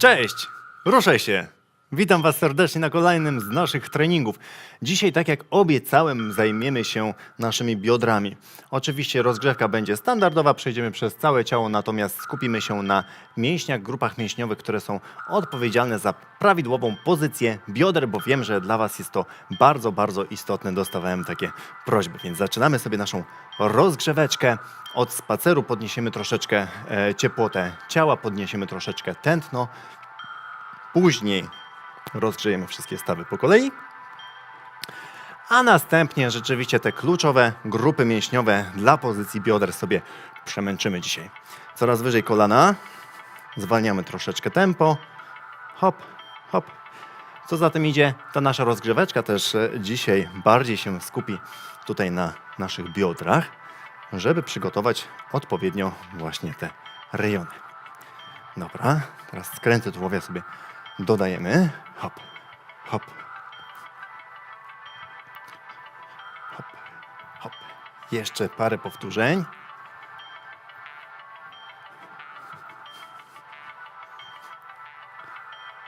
Cześć! Ruszaj się! Witam Was serdecznie na kolejnym z naszych treningów. Dzisiaj, tak jak obiecałem, zajmiemy się naszymi biodrami. Oczywiście rozgrzewka będzie standardowa, przejdziemy przez całe ciało, natomiast skupimy się na mięśniach, grupach mięśniowych, które są odpowiedzialne za prawidłową pozycję bioder, bo wiem, że dla Was jest to bardzo, bardzo istotne. Dostawałem takie prośby, więc zaczynamy sobie naszą rozgrzeweczkę. Od spaceru podniesiemy troszeczkę e, ciepłotę ciała, podniesiemy troszeczkę tętno. Później rozgrzejemy wszystkie stawy po kolei. A następnie rzeczywiście te kluczowe grupy mięśniowe dla pozycji bioder sobie przemęczymy dzisiaj. Coraz wyżej kolana. Zwalniamy troszeczkę tempo. Hop, hop. Co za tym idzie, ta nasza rozgrzeweczka też e, dzisiaj bardziej się skupi tutaj na naszych biodrach, żeby przygotować odpowiednio właśnie te rejony. Dobra, teraz skręty tułowia sobie dodajemy. Hop, hop. Hop, hop. Jeszcze parę powtórzeń.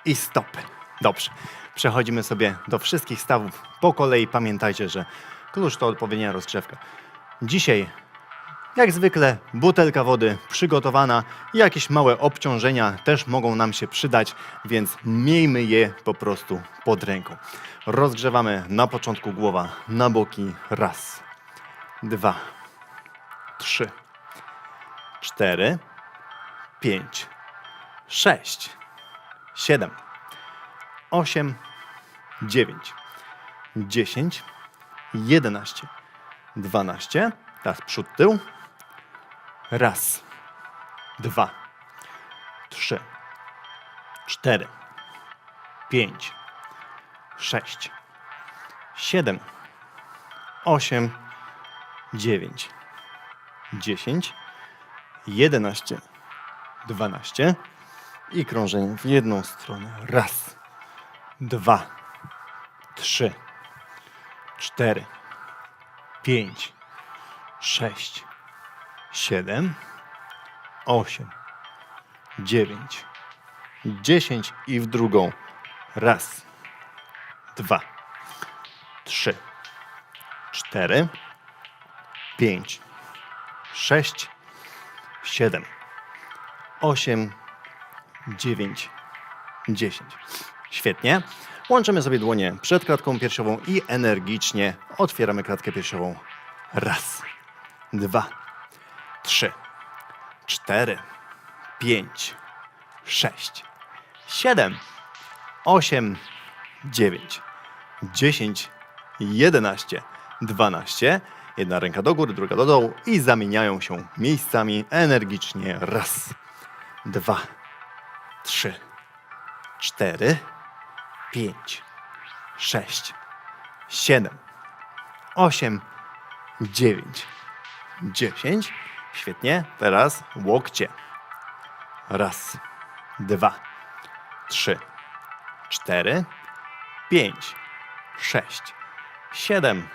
I stop. Dobrze. Przechodzimy sobie do wszystkich stawów po kolei. Pamiętajcie, że klucz to odpowiednia rozgrzewka. Dzisiaj jak zwykle butelka wody przygotowana, jakieś małe obciążenia też mogą nam się przydać, więc miejmy je po prostu pod ręką. Rozgrzewamy na początku głowa na boki. Raz, dwa, trzy, cztery, pięć, sześć, siedem, osiem, dziewięć, dziesięć, jedenaście, dwanaście. Teraz przód, tył. Raz, dwa, trzy, cztery, pięć, sześć, siedem, osiem, dziewięć, dziesięć, jedenaście, dwanaście. I krążenie w jedną stronę. Raz, dwa, trzy, cztery, pięć, sześć, siedem, osiem, dziewięć, dziesięć i w drugą. Raz, dwa, trzy, cztery, pięć, sześć, siedem, osiem, dziewięć, dziesięć. Świetnie. Łączymy sobie dłonie przed klatką piersiową i energicznie otwieramy klatkę piersiową. Raz, dwa, trzy, cztery, pięć, sześć, siedem, osiem, dziewięć, dziesięć, jedenaście, dwanaście. Jedna ręka do góry, druga do dołu i zamieniają się miejscami energicznie. Raz, dwa, trzy, cztery, pięć, sześć, siedem, osiem, dziewięć, dziesięć. Świetnie. Teraz łokcie. Raz, dwa, trzy, cztery, pięć, sześć, siedem,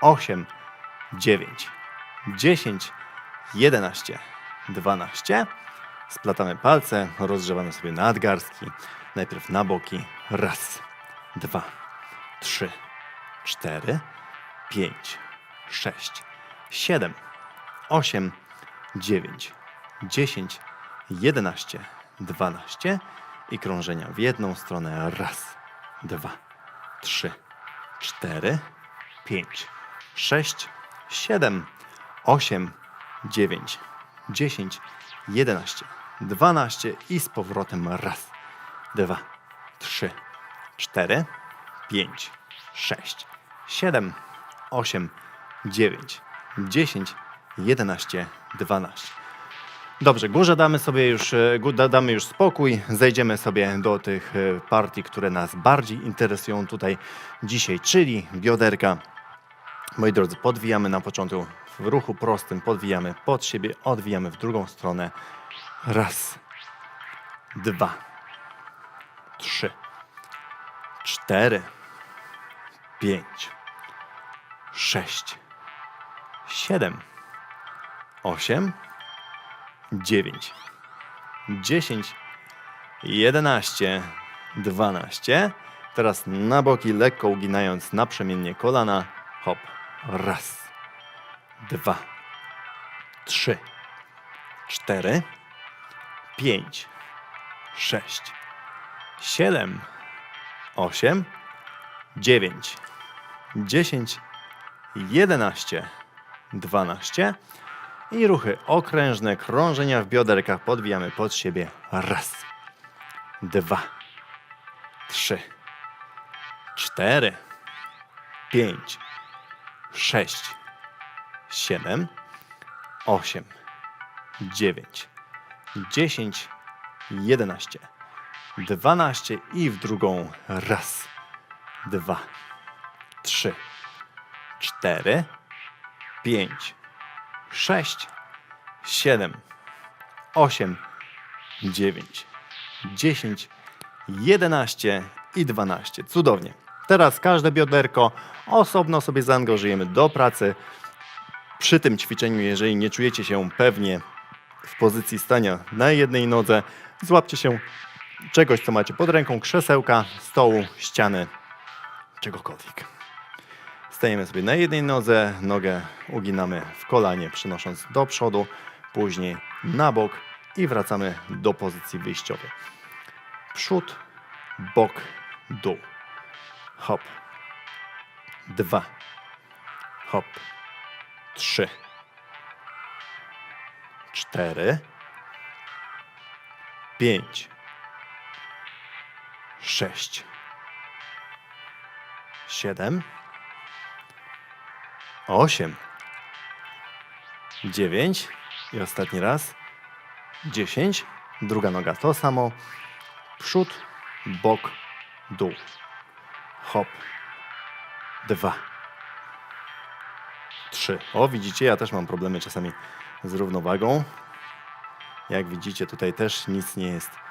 osiem, dziewięć, dziesięć, jedenaście, dwanaście. Splatamy palce, rozgrzewamy sobie nadgarstki. Najpierw na boki. Raz, dwa, trzy, cztery, pięć, sześć, siedem, osiem, dziewięć, dziesięć, jedenaście, dwanaście i krążenia w jedną stronę. Raz, dwa, trzy, cztery, pięć, sześć, siedem, osiem, dziewięć, dziesięć, jedenaście, dwanaście i z powrotem raz, dwa, trzy, cztery, pięć, sześć, siedem, osiem, dziewięć, dziesięć, jedenaście, dwanaście. Dobrze, górze damy sobie już, e, damy już spokój, zejdziemy sobie do tych e, partii, które nas bardziej interesują tutaj dzisiaj, czyli bioderka. Moi drodzy, podwijamy na początku w ruchu prostym, podwijamy pod siebie, odwijamy w drugą stronę. Raz, dwa, trzy, cztery, pięć, sześć, siedem, osiem, dziewięć, dziesięć, 11, 12. Teraz na boki, lekko uginając naprzemiennie kolana. Hop. Raz, dwa, trzy, cztery, pięć, sześć, siedem, osiem, dziewięć, dziesięć, jedenaście, dwanaście. I ruchy okrężne, krążenia w bioderkach podwijamy pod siebie. Raz, dwa, trzy, cztery, pięć, sześć, siedem, osiem, dziewięć, dziesięć, jedenaście, dwanaście i w drugą. Raz, dwa, trzy, cztery, pięć, sześć, siedem, osiem, dziewięć, dziesięć, jedenaście i dwanaście. Cudownie. Teraz każde bioderko osobno sobie zaangażujemy do pracy. Przy tym ćwiczeniu, jeżeli nie czujecie się pewnie w pozycji stania na jednej nodze, złapcie się czegoś, co macie pod ręką, krzesełka, stołu, ściany, czegokolwiek. Stajemy sobie na jednej nodze, nogę uginamy w kolanie, przynosząc do przodu, później na bok i wracamy do pozycji wyjściowej. Przód, bok, dół. Hop. Dwa. Hop. Trzy. Cztery. Pięć. Sześć. Siedem. Osiem. Dziewięć. I ostatni raz. Dziesięć. Druga noga to samo. Przód, bok, dół. Hop. Dwa. Trzy. O, widzicie, ja też mam problemy czasami z równowagą. Jak widzicie, tutaj też nic nie jest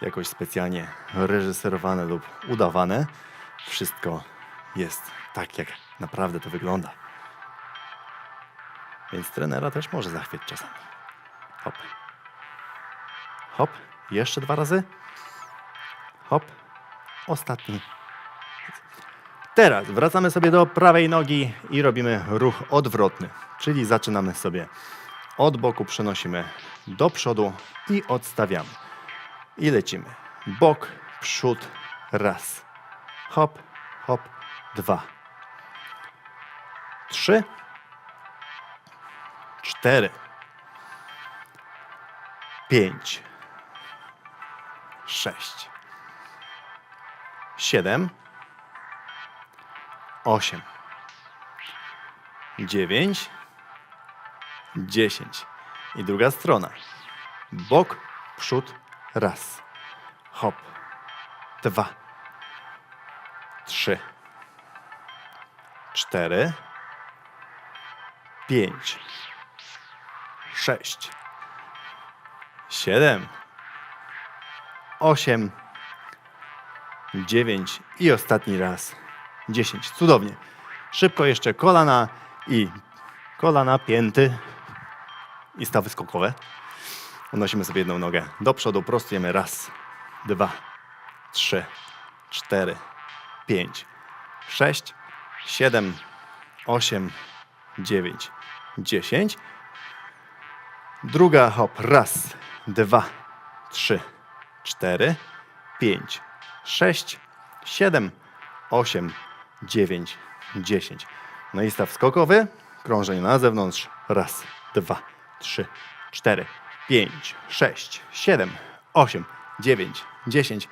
jakoś specjalnie reżyserowane lub udawane. Wszystko jest tak, jak naprawdę to wygląda. Więc trenera też może zachwyć czasami. Hop. Hop. Jeszcze dwa razy. Hop. Ostatni. Teraz wracamy sobie do prawej nogi i robimy ruch odwrotny. Czyli zaczynamy sobie od boku, przenosimy do przodu i odstawiamy. I lecimy. Bok, przód, raz. Hop, hop, dwa. Trzy. Cztery. Pięć. Sześć. Siedem. Osiem. Dziewięć. Dziesięć. I druga strona. Bok, przód, raz. Hop. Dwa. Trzy. Cztery. Pięć. Sześć. Siedem. Osiem. dziewięć i ostatni raz dziesięć. Cudownie. Szybko jeszcze kolana i kolana, pięty i stawy skokowe. Unosimy sobie jedną nogę. Do przodu, prostujemy. Raz, dwa, trzy, cztery, pięć, sześć, siedem, osiem, dziewięć, dziesięć. Druga hop, raz, dwa, trzy, cztery, pięć, sześć, siedem, osiem, dziewięć, dziesięć. No i staw skokowy, krążenie na zewnątrz, raz, dwa, trzy, cztery, pięć, sześć, siedem, osiem, dziewięć, dziesięć.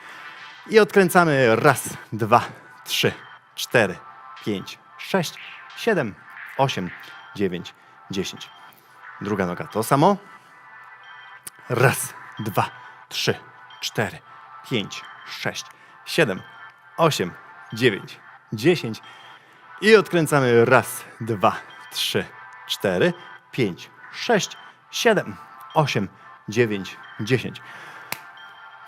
I odkręcamy raz, dwa, trzy, cztery, pięć, sześć, siedem, osiem, dziewięć, dziesięć. Druga noga to samo. Raz, dwa, trzy, cztery, pięć, sześć, siedem, osiem, dziewięć, dziesięć. I odkręcamy raz, dwa, trzy, cztery, pięć, sześć, siedem, osiem, dziewięć, dziesięć.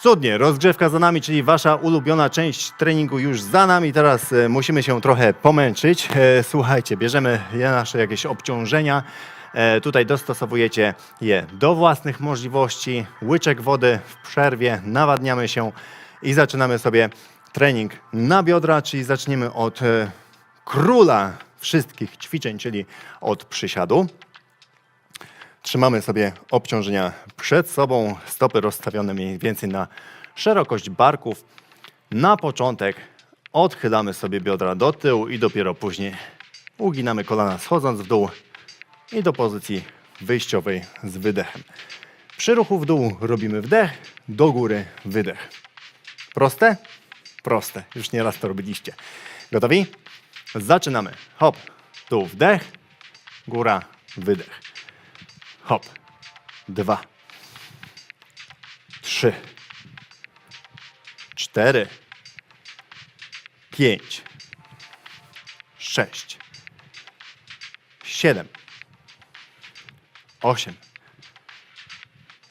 Cudnie, rozgrzewka za nami, czyli wasza ulubiona część treningu już za nami. Teraz e, musimy się trochę pomęczyć. E, słuchajcie, bierzemy nasze jakieś obciążenia E, tutaj dostosowujecie je do własnych możliwości. Łyczek wody w przerwie, nawadniamy się i zaczynamy sobie trening na biodra, czyli zaczniemy od króla wszystkich ćwiczeń, czyli od przysiadu. Trzymamy sobie obciążenia przed sobą, stopy rozstawione mniej więcej na szerokość barków. Na początek odchylamy sobie biodra do tyłu i dopiero później uginamy kolana schodząc w dół i do pozycji wyjściowej z wydechem. Przy ruchu w dół robimy wdech, do góry wydech. Proste? Proste. Już nieraz to robiliście. Gotowi? Zaczynamy. Hop, dół, wdech, góra, wydech. Hop. Dwa. Trzy. Cztery. Pięć. Sześć. Siedem. Osiem.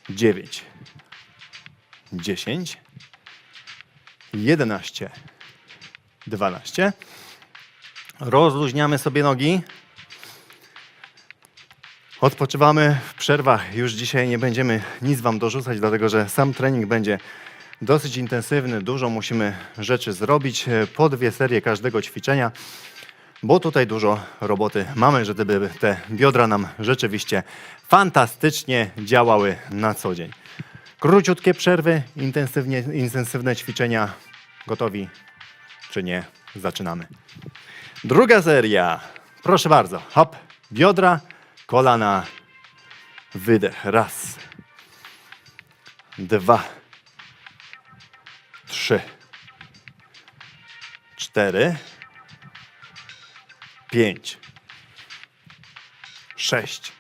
Dziewięć. Dziesięć. Jedenaście. Dwanaście. Rozluźniamy sobie nogi. Odpoczywamy w przerwach. Już dzisiaj nie będziemy nic Wam dorzucać, dlatego że sam trening będzie dosyć intensywny. Dużo musimy rzeczy zrobić e, po dwie serie każdego ćwiczenia, bo tutaj dużo roboty mamy, żeby te biodra nam rzeczywiście fantastycznie działały na co dzień. Króciutkie przerwy, intensywnie, intensywne ćwiczenia. Gotowi czy nie? Zaczynamy. Druga seria. Proszę bardzo. Hop, biodra, kolana, wydech. Raz, dwa, trzy, cztery, pięć, sześć,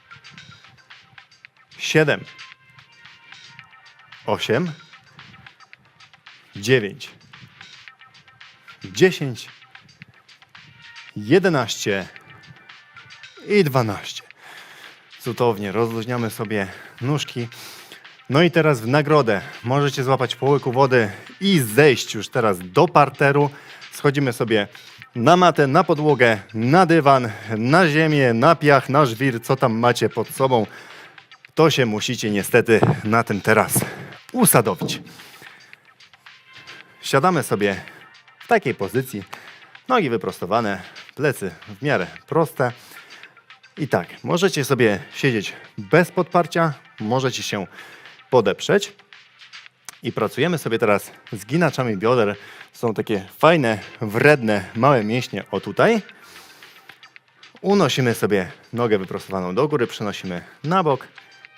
siedem, osiem, dziewięć, dziesięć, jedenaście. I dwanaście. Cudownie, rozluźniamy sobie nóżki. No i teraz w nagrodę możecie złapać po łyku wody i zejść już teraz do parteru. Schodzimy sobie na matę, na podłogę, na dywan, na ziemię, na piach, na żwir, co tam macie pod sobą. To się musicie niestety na tym teraz usadowić. Siadamy sobie w takiej pozycji, nogi wyprostowane, plecy w miarę proste. I tak, możecie sobie siedzieć bez podparcia, możecie się podeprzeć. I pracujemy sobie teraz z ginaczami bioder. Są takie fajne, wredne, małe mięśnie o tutaj. Unosimy sobie nogę wyprostowaną do góry, przenosimy na bok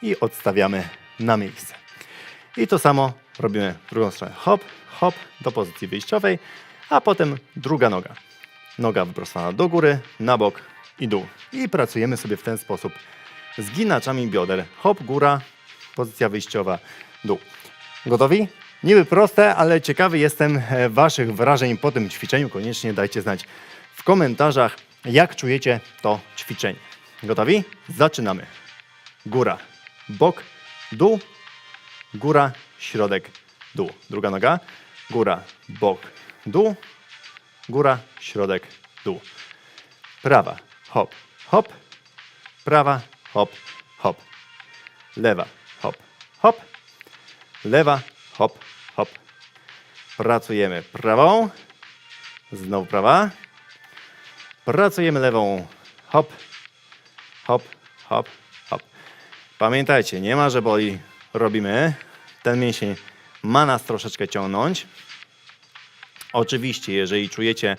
i odstawiamy na miejsce. I to samo robimy w drugą stronę. Hop, hop, do pozycji wyjściowej, a potem druga noga. Noga wyprostowana do góry, na bok i dół. I pracujemy sobie w ten sposób z ginaczami bioder. Hop, góra, pozycja wyjściowa, dół. Gotowi? Niby proste, ale ciekawy jestem e, Waszych wrażeń po tym ćwiczeniu. Koniecznie dajcie znać w komentarzach, jak czujecie to ćwiczenie. Gotowi? Zaczynamy. Góra, bok, dół, góra, środek, dół. Druga noga. Góra, bok, dół, góra, środek, dół. Prawa, hop, hop. Prawa, hop, hop. Lewa, hop, hop. Lewa, hop, hop. Pracujemy prawą. Znowu prawa. Pracujemy lewą. Hop, hop, hop, hop. Pamiętajcie, nie ma, że boli. Robimy. Ten mięsień ma nas troszeczkę ciągnąć. Oczywiście, jeżeli czujecie,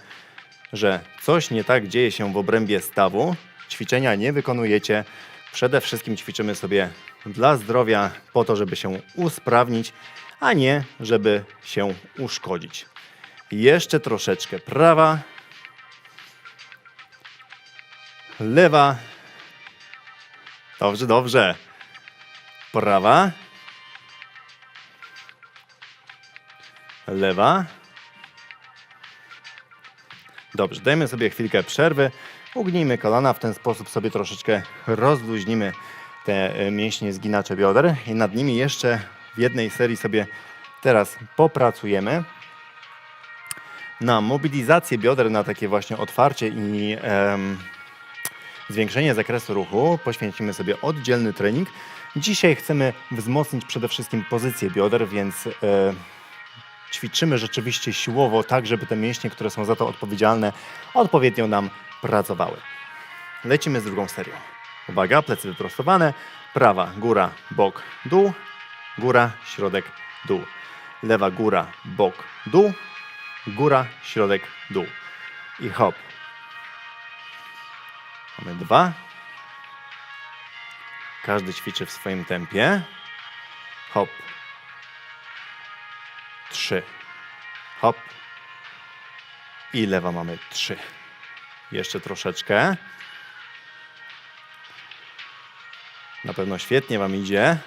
że coś nie tak dzieje się w obrębie stawu, ćwiczenia nie wykonujecie. Przede wszystkim ćwiczymy sobie dla zdrowia, po to, żeby się usprawnić, a nie żeby się uszkodzić. Jeszcze troszeczkę prawa, lewa. Dobrze, dobrze. Prawa. Lewa. Dobrze, dajmy sobie chwilkę przerwy. Ugnijmy kolana, w ten sposób sobie troszeczkę rozluźnimy te e, mięśnie zginacze bioder i nad nimi jeszcze w jednej serii sobie teraz popracujemy na mobilizację bioder, na takie właśnie otwarcie i em, zwiększenie zakresu ruchu, poświęcimy sobie oddzielny trening. Dzisiaj chcemy wzmocnić przede wszystkim pozycję bioder, więc e, ćwiczymy rzeczywiście siłowo, tak żeby te mięśnie, które są za to odpowiedzialne, odpowiednio nam pracowały. Lecimy z drugą serią. Uwaga, plecy wyprostowane, prawa, góra, bok, dół, góra, środek, dół. Lewa góra, bok, dół, góra, środek, dół. I hop. Mamy dwa. Każdy ćwiczy w swoim tempie. Hop. Trzy. Hop. I lewa mamy trzy. Jeszcze troszeczkę. Na pewno świetnie Wam idzie.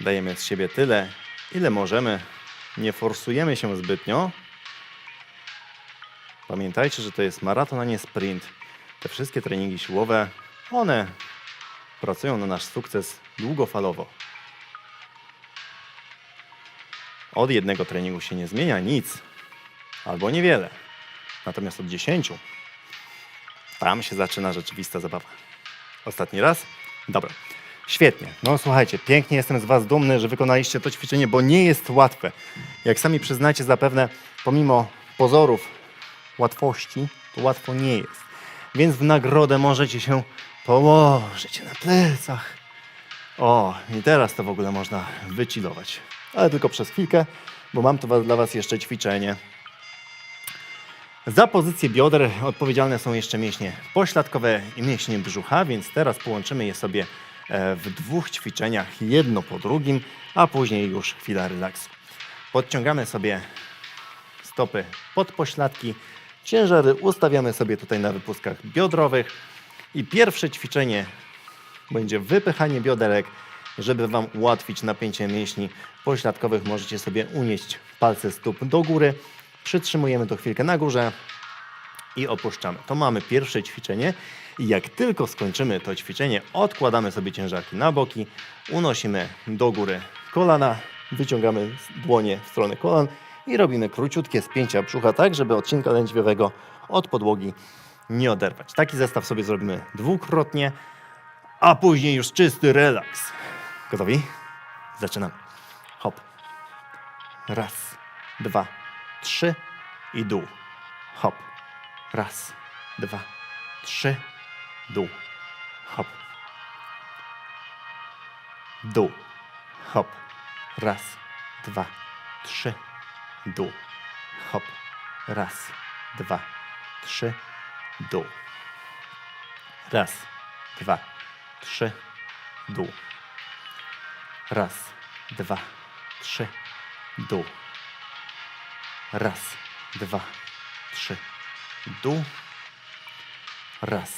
Dajemy z siebie tyle, ile możemy. Nie forsujemy się zbytnio. Pamiętajcie, że to jest maraton, a nie sprint. Te wszystkie treningi siłowe, one pracują na nasz sukces długofalowo. Od jednego treningu się nie zmienia nic, albo niewiele. Natomiast od dziesięciu tam się zaczyna rzeczywista zabawa. Ostatni raz? Dobra. Świetnie. No słuchajcie, pięknie jestem z Was dumny, że wykonaliście to ćwiczenie, bo nie jest łatwe. Jak sami przyznacie zapewne, pomimo pozorów łatwości, to łatwo nie jest. Więc w nagrodę możecie się położyć na plecach. O, i teraz to w ogóle można wychillować. Ale tylko przez chwilkę, bo mam was- dla Was jeszcze ćwiczenie. Za pozycję bioder odpowiedzialne są jeszcze mięśnie pośladkowe i mięśnie brzucha, więc teraz połączymy je sobie e, w dwóch ćwiczeniach, jedno po drugim, a później już chwila relaksu. Podciągamy sobie stopy pod pośladki, ciężary ustawiamy sobie tutaj na wypustkach biodrowych i pierwsze ćwiczenie będzie wypychanie bioderek. Żeby Wam ułatwić napięcie mięśni pośladkowych, możecie sobie unieść palce stóp do góry. Przytrzymujemy to chwilkę na górze i opuszczamy. To mamy pierwsze ćwiczenie i jak tylko skończymy to ćwiczenie, odkładamy sobie ciężarki na boki, unosimy do góry kolana, wyciągamy dłonie w stronę kolan i robimy króciutkie spięcia brzucha, tak żeby odcinka lędźwiowego od podłogi nie oderwać. Taki zestaw sobie zrobimy dwukrotnie, a później już czysty relaks. Gotowi? Zaczynamy. Hop. Raz, dwa, trzy i dół. Hop. Raz, dwa, trzy, dół. Hop. Dół. Hop. Raz, dwa, trzy, dół. Hop. Raz, dwa, trzy, dół. Raz, dwa, trzy, dół. Raz, dwa, trzy, dół. Raz, dwa, trzy, dół. Raz,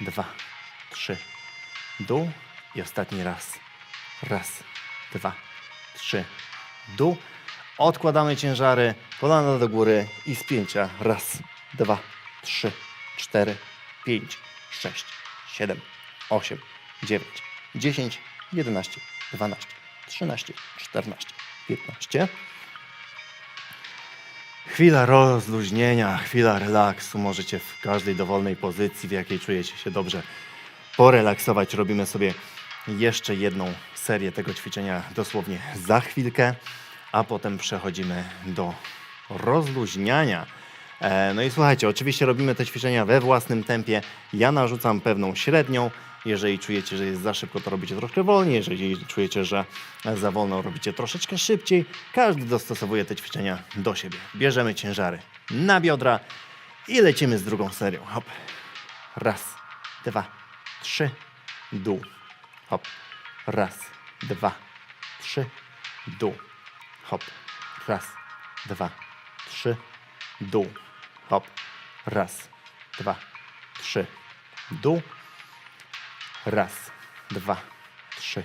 dwa, trzy, dół. I ostatni raz. Raz, dwa, trzy, dół. Odkładamy ciężary, kolana do góry i spięcia. Raz, dwa, trzy, cztery, pięć, sześć, siedem, osiem, dziewięć, dziesięć, jedenaście, dwanaście, trzynaście, czternaście, piętnaście. Chwila rozluźnienia, chwila relaksu. Możecie w każdej dowolnej pozycji, w jakiej czujecie się dobrze, porelaksować. Robimy sobie jeszcze jedną serię tego ćwiczenia dosłownie za chwilkę, a potem przechodzimy do rozluźniania. E, No i słuchajcie, oczywiście robimy te ćwiczenia we własnym tempie. Ja narzucam pewną średnią. Jeżeli czujecie, że jest za szybko, to robicie troszkę wolniej. Jeżeli czujecie, że za wolno, robicie troszeczkę szybciej. Każdy dostosowuje te ćwiczenia do siebie. Bierzemy ciężary na biodra i lecimy z drugą serią. Hop. Raz, dwa, trzy, dół. Hop. Raz, dwa, trzy, dół. Hop. Raz, dwa, trzy, dół. Hop. Raz, dwa, trzy, dół. Raz, dwa, trzy,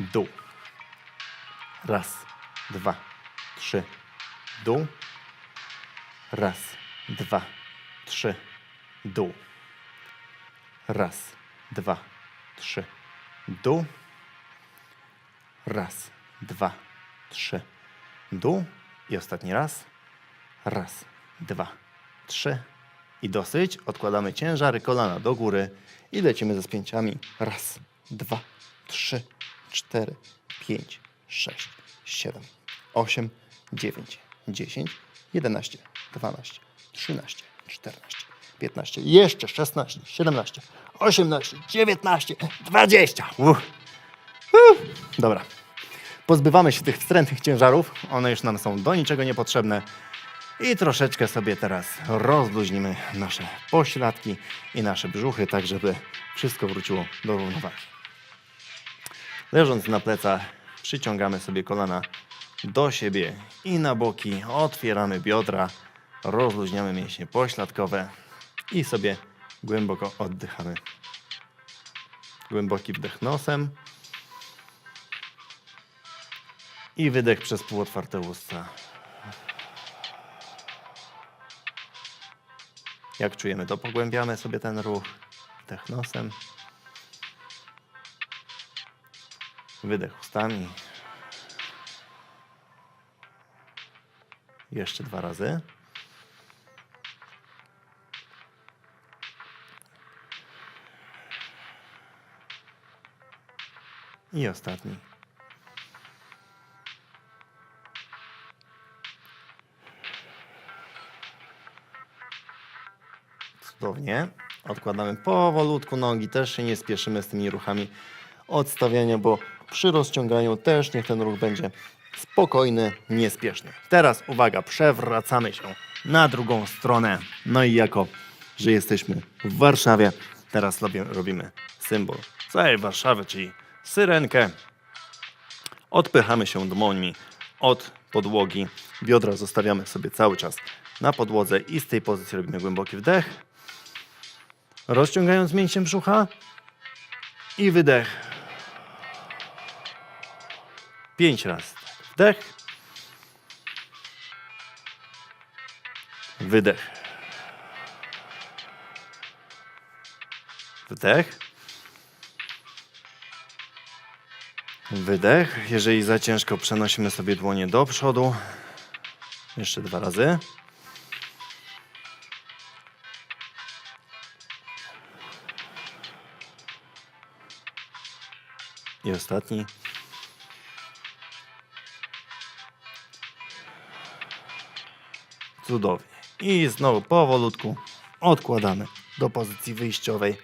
dół. Raz, dwa, trzy, dół. Raz, dwa, trzy, dół. Raz, dwa, trzy, dół. Raz, dwa, trzy, dół. I ostatni raz. Raz, dwa, trzy, i dosyć. Odkładamy ciężary, kolana do góry i lecimy ze spięciami. Raz, dwa, trzy, cztery, pięć, sześć, siedem, osiem, dziewięć, dziesięć, jedenaście, dwanaście, trzynaście, czternaście, piętnaście, jeszcze szesnaście, siedemnaście, osiemnaście, dziewiętnaście, dwadzieścia. Dobra. Pozbywamy się tych wstrętnych ciężarów. One już nam są do niczego niepotrzebne. I troszeczkę sobie teraz rozluźnimy nasze pośladki i nasze brzuchy, tak żeby wszystko wróciło do równowagi. Leżąc na plecach, przyciągamy sobie kolana do siebie i na boki, otwieramy biodra, rozluźniamy mięśnie pośladkowe i sobie głęboko oddychamy. Głęboki wdech nosem i wydech przez półotwarte usta. Jak czujemy, to pogłębiamy sobie ten ruch. Wdech nosem. Wydech ustami. Jeszcze dwa razy. I ostatni. Cudownie. Odkładamy powolutku nogi, też się nie spieszymy z tymi ruchami odstawiania, bo przy rozciąganiu też niech ten ruch będzie spokojny, niespieszny. Teraz uwaga, przewracamy się na drugą stronę. No i jako, że jesteśmy w Warszawie, teraz robimy symbol całej Warszawy, czyli syrenkę. Odpychamy się dłońmi od podłogi. Biodra zostawiamy sobie cały czas na podłodze i z tej pozycji robimy głęboki wdech. Rozciągając mięśnie brzucha i wydech. Pięć razy. Wdech. Wydech. Wdech. Wydech. Jeżeli za ciężko, przenosimy sobie dłonie do przodu. Jeszcze dwa razy. I ostatni. Cudownie. I znowu powolutku odkładamy do pozycji wyjściowej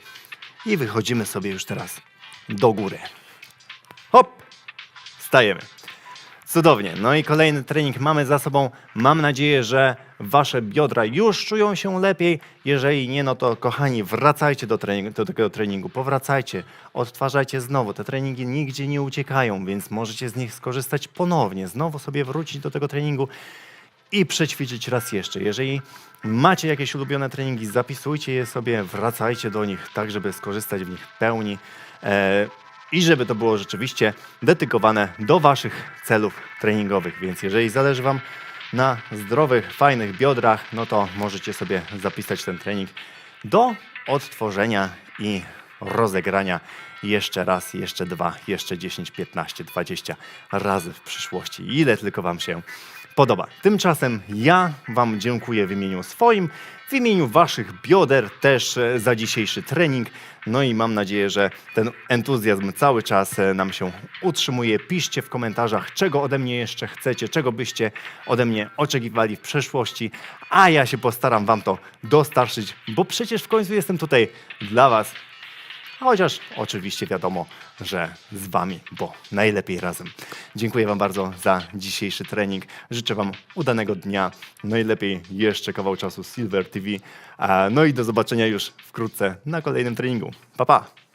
i wychodzimy sobie już teraz do góry. Hop! Stajemy. Cudownie. No i kolejny trening mamy za sobą. Mam nadzieję, że wasze biodra już czują się lepiej. Jeżeli nie, no to kochani, wracajcie do, treningu, do tego treningu. Powracajcie, odtwarzajcie znowu. Te treningi nigdzie nie uciekają, więc możecie z nich skorzystać ponownie. Znowu sobie wrócić do tego treningu i przećwiczyć raz jeszcze. Jeżeli macie jakieś ulubione treningi, zapisujcie je sobie, wracajcie do nich, tak żeby skorzystać w nich w pełni e, i żeby to było rzeczywiście dedykowane do Waszych celów treningowych. Więc jeżeli zależy Wam na zdrowych, fajnych biodrach, no to możecie sobie zapisać ten trening do odtworzenia i rozegrania jeszcze raz, jeszcze dwa, jeszcze 10, 15, 20 razy w przyszłości. Ile tylko Wam się podoba. Tymczasem ja Wam dziękuję w imieniu swoim, w imieniu Waszych bioder też za dzisiejszy trening. No i mam nadzieję, że ten entuzjazm cały czas e, nam się utrzymuje. Piszcie w komentarzach, czego ode mnie jeszcze chcecie, czego byście ode mnie oczekiwali w przeszłości, a ja się postaram Wam to dostarczyć, bo przecież w końcu jestem tutaj dla Was. Chociaż oczywiście wiadomo, że z Wami, bo najlepiej razem. Dziękuję Wam bardzo za dzisiejszy trening. Życzę Wam udanego dnia. Najlepiej jeszcze kawał czasu Silver TV. No i do zobaczenia już wkrótce na kolejnym treningu. Pa, pa!